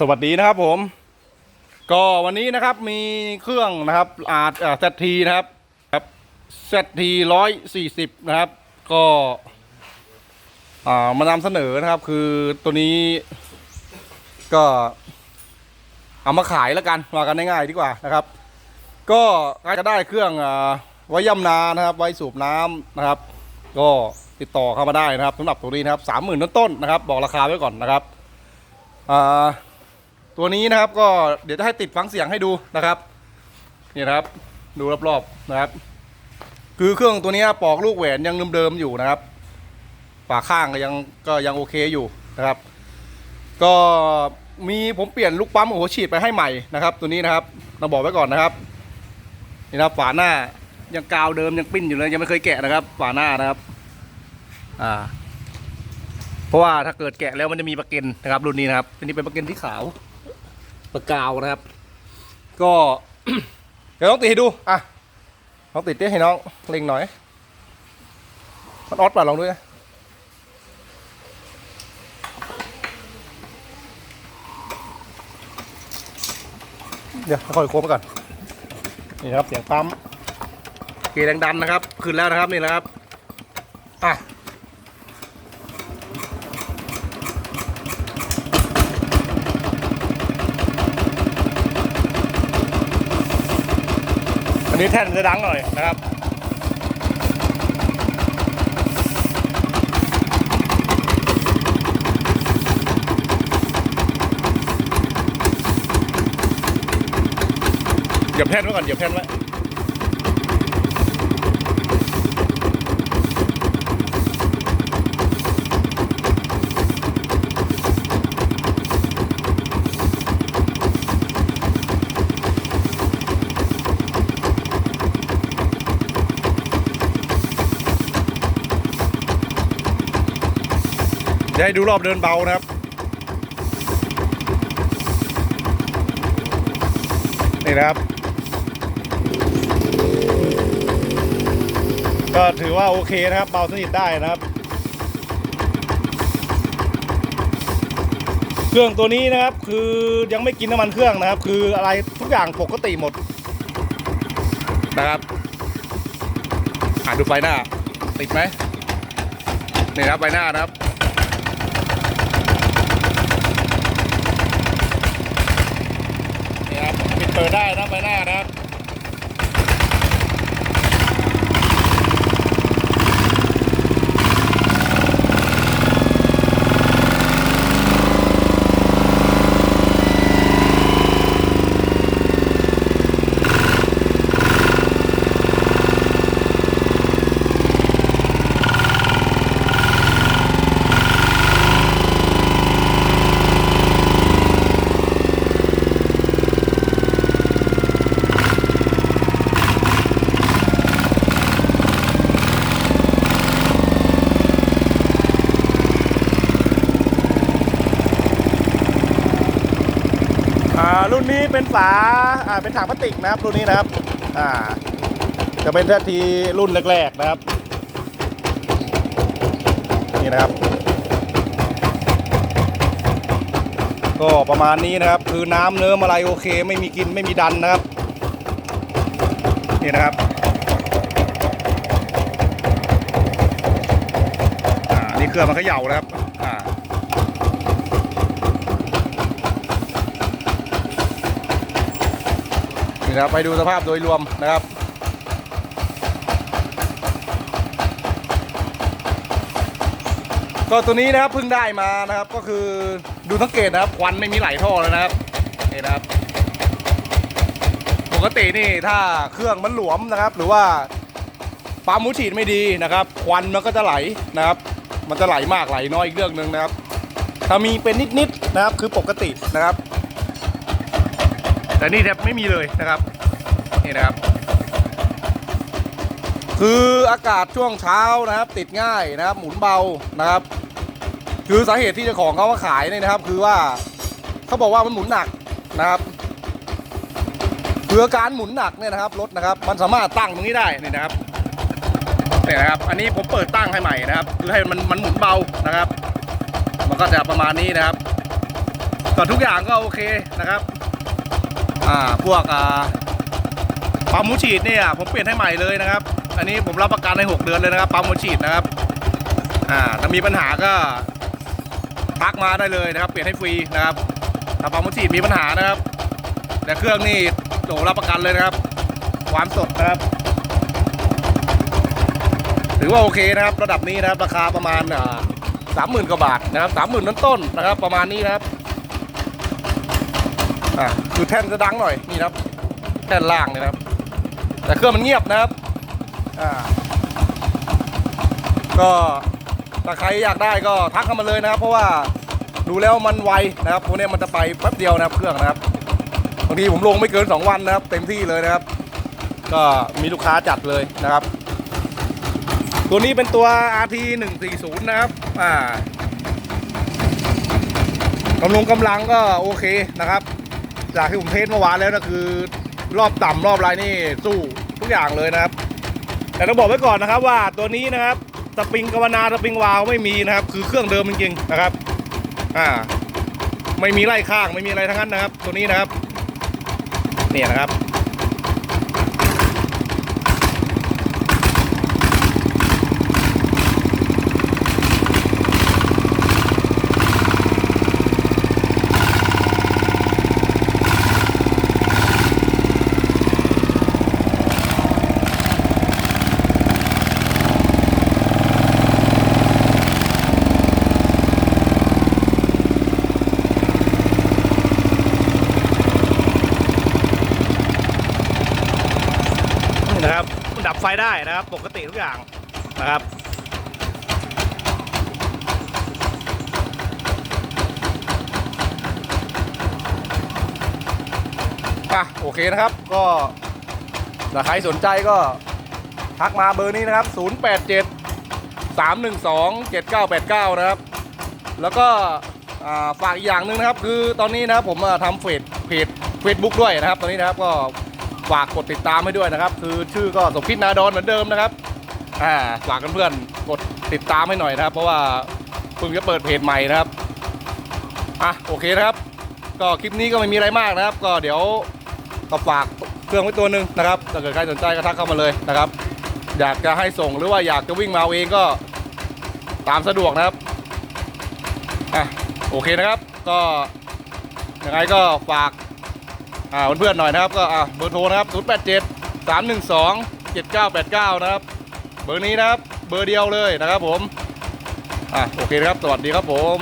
สวัสดีนะครับผม ก็วันนี้นะครับมีเครื่องนะครับอาจเซทีนะครับครับเซทีร้อยสี่สิบนะครับ ก็มานำเสนอนะครับ คือตัวนี้ก็เอามาขายแล้วกันว่ากันง่ายๆดีกว่านะครับ ก็จะได้เครื่องอาไว้ย่ำนานะครับ ไว้สูบน้ำนะครับ ก็ติดต่อเข้ามาได้นะครับสำหรับตัวนี้นะครับสามหมื่นต้นๆนะครับ บอกราคาไว้ก่อนนะครับอ่า ตัวนี้นะครับก็เดี๋ยวจะให้ติดฟังเสียงให้ดูนะครับนี่นะครับ ดูรอบๆนะครับ คือเครื่องตัวนี้ปอกลูกแหวนยังเดิมๆอยู่นะครับฝาข้างก็ยังก็ยังโอเคอยู่นะครับ ก็มีผมเปลี่ยนลูกปั๊มหัวฉีดไปให้ใหม่นะครับ ตัวนี้นะครับเราบอกไว้ก่อนนะครับนี่นะครับฝาหน้ายังกาวเดิมยังปิ้นอยู่เลยยังไม่เคยแกะนะครับ ฝาหน้านะครับอ่าเพราะว่าถ้าเกิดแกะแล้วมันจะมีประเก็นนะครับรุ่นนี้นะครับอันนี้เป็นประเก็นที่ขาว ประกาวนะครับ ก็ เดี๋ยวต้องติดให้ดูอะลองติดดิให้น้องเล็งหน่อย มันออดป่ะลองด้วยนะเดี๋ยวค่อยโค้งไปก่อน นี่ครับเสียงปั๊มเกแรงดันนะครับ ขึ้นแล้วนะครับนี่นะครับ อันนี้แท่นจะดังหน่อยนะครับเหยียบแท่นไว้ก่อนเหยียบแท่นไว้ เดี๋ยวให้ดูรอบเดินเบานะครับ นี่นะครับ ก็ถือว่าโอเคนะครับ เบาสนิทได้นะครับ เครื่องตัวนี้นะครับ คือยังไม่กินน้ำมันเครื่องนะครับ คืออะไรทุกอย่างปกติหมดนะครับอ่าดูไฟหน้า ติดไหมนี่ครับไฟหน้านะครับปิดเปิดได้นะไฟหน้านะครับ อ่า รุ่นนี้เป็นฝาเป็นถังพลาสติกนะครับรุ่นนี้นะครับจะเป็นเททีรุ่นแรกๆนะครับนี่นะครับ ก็ประมาณนี้นะครับ คือน้ำเนื้ออะไรโอเค ไม่มีกินไม่มีดันนะครับนี่นะครับอ่านี่เครื่องมันเขย่านะครับอ่า นี่นะครับไปดูสภาพโดยรวมนะครับ ก็ตัวนี้นะครับเพิ่งได้มานะครับ ก็คือดูสังเกตนะครับควันไม่มีไหลท่อแล้วนะครับนี่นะครับ ปกตินี่ถ้าเครื่องมันหลวมนะครับ หรือว่าปั๊มมูฉีดไม่ดีนะครับ ควันมันก็จะไหลนะครับ มันจะไหลมากไหลน้อยอีกเรื่องหนึ่งนะครับ ถ้ามีเป็นนิดๆนะครับคือปกตินะครับ แต่นี่แทบไม่มีเลยนะครับนี่นะครับ คืออากาศช่วงเช้านะครับ ติดง่ายนะครับ หมุนเบานะครับ คือสาเหตุที่เจ้าของเขามาขายเนี่ยนะครับ คือว่าเขาบอกว่ามันหมุนหนักนะครับคืออการหมุนหนักเนี่ยนะครับรถนะครับ มันสามารถตั้งตรงนี้ได้นี่นะครับเนี่ยนะครับ อันนี้ผมเปิดตั้งให้ใหม่นะครับคือให้มันมันหมุนเบานะครับ มันก็จะประมาณนี้นะครับก็ทุกอย่างก็โอเคนะครับ อ่าพวกอ่าปั๊มมูฉีดเนี่ยผมเปลี่ยนให้ใหม่เลยนะครับ อันนี้ผมรับประกันใน 6 เดือนเลยนะครับปั๊มมูฉีดนะครับอ่าถ้ามีปัญหาก็ทักมาได้เลยนะครับ เปลี่ยนให้ฟรีนะครับถ้าปั๊มมูฉีดมีปัญหานะครับ แต่เครื่องนี่โหรับประกันเลยนะครับ ความสดนะครับถือว่าโอเคนะครับ ระดับนี้นะครับราคาประมาณสามหมื่นกว่าบาทนะครับสามหมื่นต้นๆนะครับ ประมาณนี้นะครับ อะคือแท่นจะดังหน่อยนี่นะครับ แท่นล่างเลยนะครับ แต่เครื่องมันเงียบนะครับอ่าก็ถ้าใครอยากได้ก็ทักเข้ามาเลยนะครับ เพราะว่าดูแล้วมันไวนะครับพวกนี้มันจะไปแป๊บเดียวนะครับ เครื่องนะครับบางทีผมลงไม่เกิน 2 วันนะครับ เต็มที่เลยนะครับ ก็มีลูกค้าจัดเลยนะครับ ตัวนี้เป็นตัว RT 140นะครับอ่ากำลังกำลังก็โอเคนะครับ จากที่ผมเทสเมื่อวานแล้วนะคือ รอบต่ำรอบไรนี่สู้ทุกอย่างเลยนะครับ แต่ต้องบอกไว้ก่อนนะครับว่าตัวนี้นะครับสปริงกาวนาสปริงวาล์วไม่มีนะครับ คือเครื่องเดิมจริงๆนะครับ อ่า ไม่มีไล่ข้างไม่มีอะไรทั้งนั้นนะครับ ตัวนี้นะครับ เนี่ยนะครับ นี่นะครับมันดับ ไฟได้นะครับ ปกติทุกอย่างนะครับอะโอเคนะครับก็ถ้าใครสนใจก็ทักมาเบอร์นี้นะครับ 087 312 7989 นะครับ แล้วก็ฝากอีกอย่างหนึ่งนะครับ คือตอนนี้นะครับผมทำเฟซเพจเฟซบุ๊กด้วยนะครับ ตอนนี้นะครับก็ ฝากกดติดตามให้ด้วยนะครับ คือชื่อก็สมคิดนาดอนเหมือนเดิมนะครับอ่าฝากเพื่อนๆกดติดตามให้หน่อยนะครับ เพราะว่าเพิ่งจะเปิดเพจใหม่นะครับอะโอเคนะครับ ก็คลิปนี้ก็ไม่มีอะไรมากนะครับ ก็เดี๋ยวก็ฝากเครื่องไว้ตัวหนึ่งนะครับถ้าเกิดใครสนใจก็ทักเข้ามาเลยนะครับ อยากจะให้ส่งหรือว่าอยากจะวิ่งมาเอาเองก็ตามสะดวกนะครับอะโอเคนะครับ ก็ยังไงก็ฝาก อ่าเพื่อนๆหน่อยนะครับก็อ่าเบอร์โทรนะครับ 087 312 7989 นะครับ เบอร์นี้นะครับ เบอร์เดียวเลยนะครับผมอ่าโอเคนะครับ สวัสดีครับผม